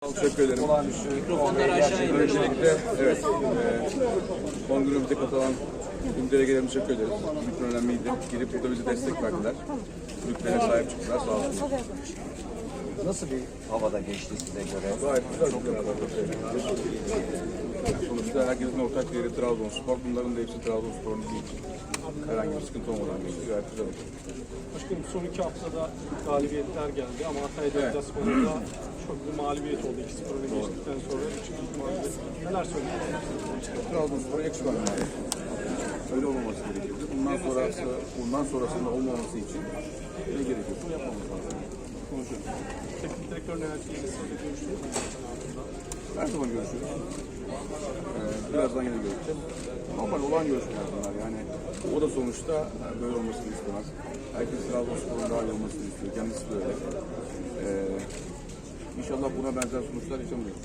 Teşekkür ederim. Mikrofonları aşağı indir. Öncelikle evet, e, kongremize katılan tüm delegelerimize teşekkür ederiz. İçin önemliydi. Gelip burada bize destek verdiler. Kulüplere sahip çıktılar sağ olsun. Nasıl bir havada geçti size göre? Gayet güzel, çok güzel. Sonuçta herkesin ortak yeri Trabzonspor. Bunların da hepsi Trabzonspor'un değil. Herhangi bir sıkıntı olmadan güzel oldu. Başkanım son iki haftada galibiyetler geldi ama Hatay deplasmanında çok bir mağlubiyet oldu. 2-0 öne geçtikten sonra 3 mağlubiyet. Neler söyleyeceksiniz? Yakışmadı maalesef. Öyle olmaması gerekirdi. Bundan sonrası, bundan sonrasında olmaması için ne gerekiyorsa yapmamız lazım. Konuşuyoruz. Teknik direktör yöneticisiyle sizinle görüştünüz? Her zaman görüşürüz. Ee, birazdan yine görüşeceğiz. Normal olan görüşmeler bunlar yani. O da sonuçta e, böyle olmasını istemez. Herkes Trabzonspor'un daha iyi olmasını istiyor. Kendisi de öyle. Ee, inşallah buna benzer sonuçlar yaşamayacağız.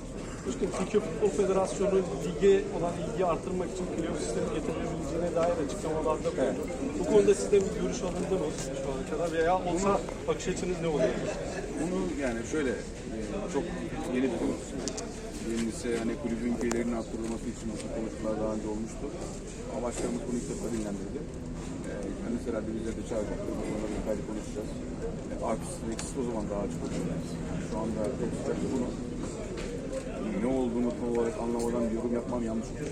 Başkanım Türkiye Futbol Federasyonu lige olan ilgiyi artırmak için playoff sistemi getirilebileceğine dair açıklamalarda bulundu. Bu konuda sizde bir görüş alındı mı şu ana kadar veya olsa bakış açınız ne olur? Bunu yani şöyle e, çok yeni bir konu. Birincisi hani kulübün gelirinin arttırılması için bu konuşmalar daha önce olmuştu. Ama başkanımız bunu ilk defa dinlendirdi. E, kendisi herhalde bizleri de çağıracak. Bunları detaylı konuşacağız. E, artısı eksisi o zaman daha açık olacak. Şu anda çok sıcak bir konu. Ne olduğunu tam olarak anlamadan yorum yapmam yanlış olur.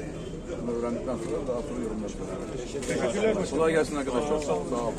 Bunları öğrendikten sonra daha sonra yorumlarız. Kolay gelsin arkadaşlar. Sağ olun.